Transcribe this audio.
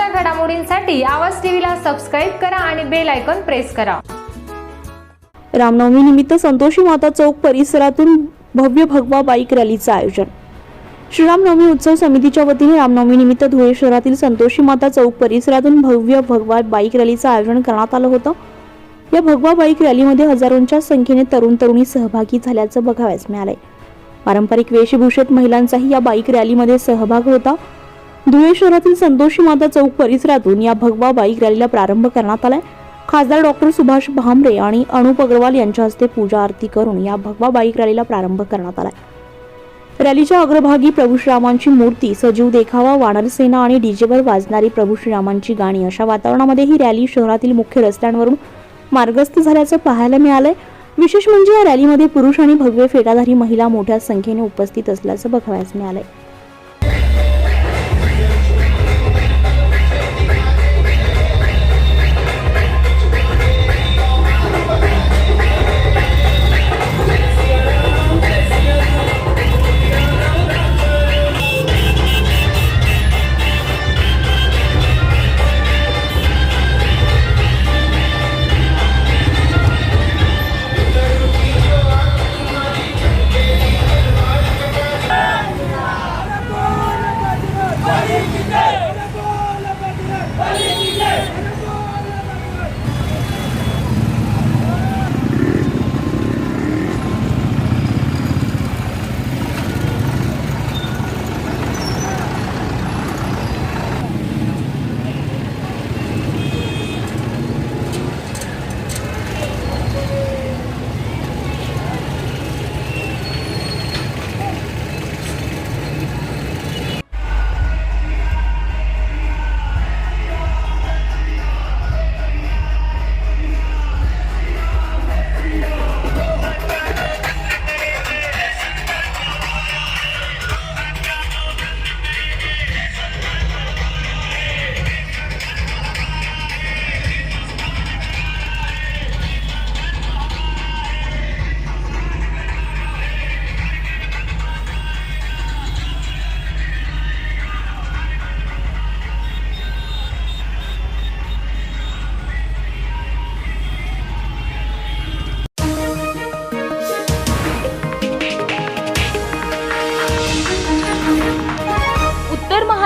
ताज्या घडामोडींसाठी आवाज टीव्हीला सबस्क्राईब करा आणि बेल आयकॉन प्रेस करा. रामनवमी निमित्त संतोषी माता चौक परिसरातून भव्य भगवा बाईक रॅलीचं आयोजन. श्रीरामनवमी उत्सव समितीच्या वतीने रामनवमी निमित्त धुळे शहरातील संतोषी माता चौक परिसरातून भव्य भगवा बाईक रॅलीचं आयोजन करण्यात आलं होतं. या भगवा बाईक रॅलीमध्ये हजारोंच्या संख्येने तरुण तरुणी सहभागी झाल्याचं बघावयास मिळालंय. पारंपरिक वेशभूषेत महिलांचाही या बाईक रॅलीमध्ये सहभाग होता. धुळे शहरातील संतोषी माता चौक परिसरातून या भगवा बाईक रॅलीला प्रारंभ करण्यात आलाय. खासदार डॉक्टर सुभाष भामरे आणि अनुप अग्रवाल यांच्या हस्ते पूजा आरती करून या भगवा बाईक रॅलीला प्रारंभ करण्यात आलाय. रॅलीच्या अग्रभागी प्रभू श्रीरामांची मूर्ती सजीव देखावा वानरसेना आणि डीजेवर वाजणारी प्रभू श्रीरामांची गाणी अशा वातावरणामध्ये ही रॅली शहरातील मुख्य रस्त्यांवरून मार्गस्थ झाल्याचं पाहायला मिळालंय. विशेष म्हणजे या रॅलीमध्ये पुरुष आणि भगवे फेटाधारी महिला मोठ्या संख्येने उपस्थित असल्याचं बघावयास मिळालंय.